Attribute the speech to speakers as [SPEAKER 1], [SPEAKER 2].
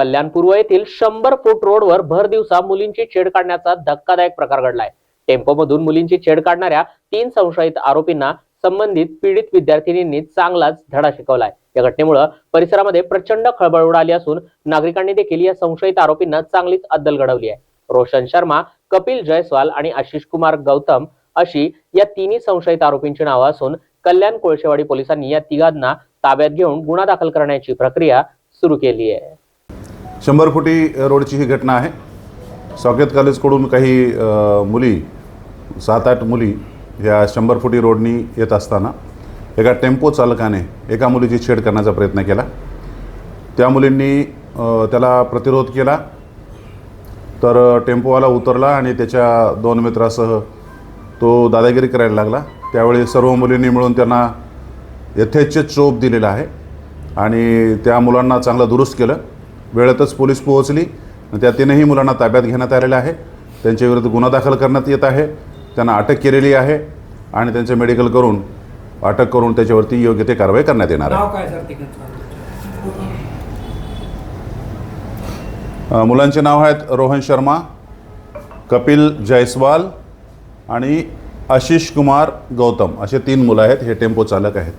[SPEAKER 1] कल्याण पूर्व येथील शंभर फूट रोडवर भर दिवसा मुलींची छेड काढण्याचा धक्कादायक प्रकार घडलाय. टेम्पोमधून मुलींची छेड काढणाऱ्या तीन संशयित आरोपींना संबंधित पीडित विद्यार्थिनींनी चांगलाच धडा शिकवलाय. या घटनेमुळे परिसरामध्ये प्रचंड खळबळ उडाली असून नागरिकांनी देखील या संशयित आरोपींना चांगलीच अद्दल घडवली आहे. रोशन शर्मा कपिल जयस्वाल आणि आशिष कुमार गौतम अशी या तिन्ही संशयित आरोपींची नावं असून कल्याण कोळशेवाडी पोलिसांनी या तिघांना ताब्यात घेऊन गुन्हा दाखल करण्याची प्रक्रिया सुरू केली आहे.
[SPEAKER 2] शंभर फुटी रोडची ही घटना आहे. सॉकेत कॉलेजकडून काही मुली सात आठ मुली ह्या शंभर फुटी रोडनी येत असताना एका टेम्पो चालकाने एका मुलीची छेड करण्याचा प्रयत्न केला. त्या मुलींनी त्याला प्रतिरोध केला तर टेम्पोवाला उतरला आणि त्याच्या दोन मित्रासह तो दादागिरी करायला लागला. त्यावेळी सर्व मुलींनी मिळून त्यांना यथेच्छ चोप दिलेला आहे आणि त्या मुलांना चांगलं दुरुस्त केलं. वेळेतच पोलीस पोहोचली. आणि त्या तीनही मुलांना ताब्यात घेण्यात आलेलं आहे. त्यांच्याविरुद्ध गुन्हा दाखल करण्यात येत आहे. त्यांना अटक केलेली आहे. आणि त्यांचे मेडिकल करून अटक करून त्याच्यावरती योग्य ते कारवाई करण्यात येणार आहे. मुलांचे नाव आहेत रोहन शर्मा कपिल जयस्वाल आणि आशिष कुमार गौतम. असे तीन मुलं आहेत. हे टेम्पो चालक आहेत.